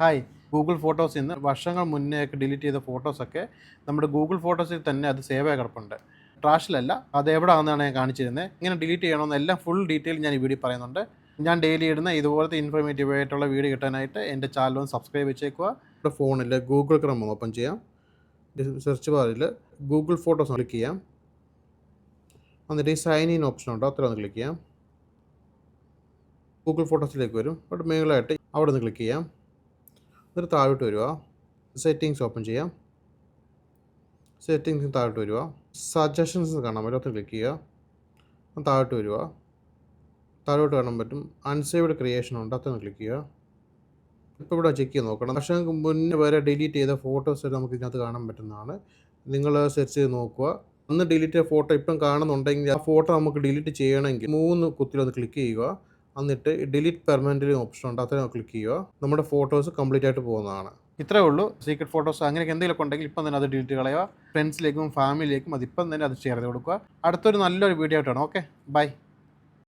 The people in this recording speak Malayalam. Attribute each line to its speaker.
Speaker 1: ഹായ് ഗൂഗിൾ ഫോട്ടോസിൽ നിന്ന് വർഷങ്ങൾ മുന്നേ ഒക്കെ ഡിലീറ്റ് ചെയ്ത ഫോട്ടോസൊക്കെ നമ്മുടെ ഗൂഗിൾ ഫോട്ടോസിൽ തന്നെ അത് സേവ് ആയി കിടപ്പുണ്ട്. ട്രാഷിലല്ല അത് എവിടെയാണെന്നാണ് ഞാൻ കാണിച്ചിരുന്നത് ഇങ്ങനെ ഡിലീറ്റ് ചെയ്യണമെന്ന് എല്ലാം ഫുൾ ഡീറ്റെയിൽ ഞാൻ ഈ വീഡിയോ പറയുന്നുണ്ട്. ഞാൻ ഡെയിലി ഇടുന്ന ഇതുപോലത്തെ ഇൻഫോർമേറ്റീവ് ആയിട്ടുള്ള വീഡിയോ കിട്ടാനായിട്ട് എന്റെ ഒന്ന് സബ്സ്ക്രൈബ് വെച്ചേക്കുക. നമ്മുടെ ഫോണിൽ ഗൂഗിൾ ക്രം ഓപ്പൺ ചെയ്യാം. സെർച്ച് ബാറിൽ ഗൂഗിൾ ഫോട്ടോസ് ക്ലിക്ക് ചെയ്യാം. എന്നിട്ട് ഈ സൈൻ ഇൻ ഓപ്ഷൻ ഉണ്ടോ അത്ര ഒന്ന് ക്ലിക്ക് ചെയ്യാം. ഗൂഗിൾ ഫോട്ടോസിലേക്ക് വരും. അവിടെ മേളിലായിട്ട് അവിടെ നിന്ന് ക്ലിക്ക് ചെയ്യാം. എന്നിട്ട് താഴോട്ട് വരിക സെറ്റിങ്സ് ഓപ്പൺ ചെയ്യാം. സെറ്റിങ്സ് താഴോട്ട് വരിക സജഷൻസ് കാണാൻ പറ്റും അത് ക്ലിക്ക് ചെയ്യുക താഴോട്ട് വരിക താഴോട്ട് കാണാൻ പറ്റും. അൺസേവ്ഡ് ക്രിയേഷൻ ഉണ്ട്. അതൊന്ന് ക്ലിക്ക് ചെയ്യുക. ഇപ്പോൾ ഇവിടെ ചെക്ക് ചെയ്ത് നോക്കണം. വർഷങ്ങൾക്ക് മുന്നേ വരെ ഡിലീറ്റ് ചെയ്ത ഫോട്ടോസ് നമുക്ക് ഇതിനകത്ത് കാണാൻ പറ്റുന്നതാണ്. നിങ്ങൾ സെർച്ച് ചെയ്ത് നോക്കുക. അന്ന് ഡിലീറ്റ് ചെയ്ത ഫോട്ടോ ഇപ്പം കാണുന്നുണ്ടെങ്കിൽ ആ ഫോട്ടോ നമുക്ക് ഡിലീറ്റ് ചെയ്യണമെങ്കിൽ മൂന്ന് കുത്തിലൊന്ന് ക്ലിക്ക് ചെയ്യുക. എന്നിട്ട് ഡിലീറ്റ് പെർമനന്റ് ഓപ്ഷൻ ഉണ്ട്. അത്ര ക്ലിക്ക് ചെയ്യുക. നമ്മുടെ ഫോട്ടോസ് കംപ്ലീറ്റ് ആയിട്ട് പോകുന്നതാണ്. ഇത്രേ ഉള്ളൂ. സീക്രട്ട് ഫോട്ടോസ് അങ്ങനെയൊക്കെ എന്തെങ്കിലുമൊക്കെ ഉണ്ടെങ്കിൽ ഇപ്പം തന്നെ അത് ഡിലീറ്റ് കളയുക. ഫ്രണ്ട്സിലേക്കും ഫാമിലിയിലേക്കും അത് ഇപ്പം തന്നെ അത് ഷെയർ ചെയ്ത് കൊടുക്കുക. അടുത്തൊരു നല്ലൊരു വീഡിയോ ആയിട്ടാണ്. Okay bye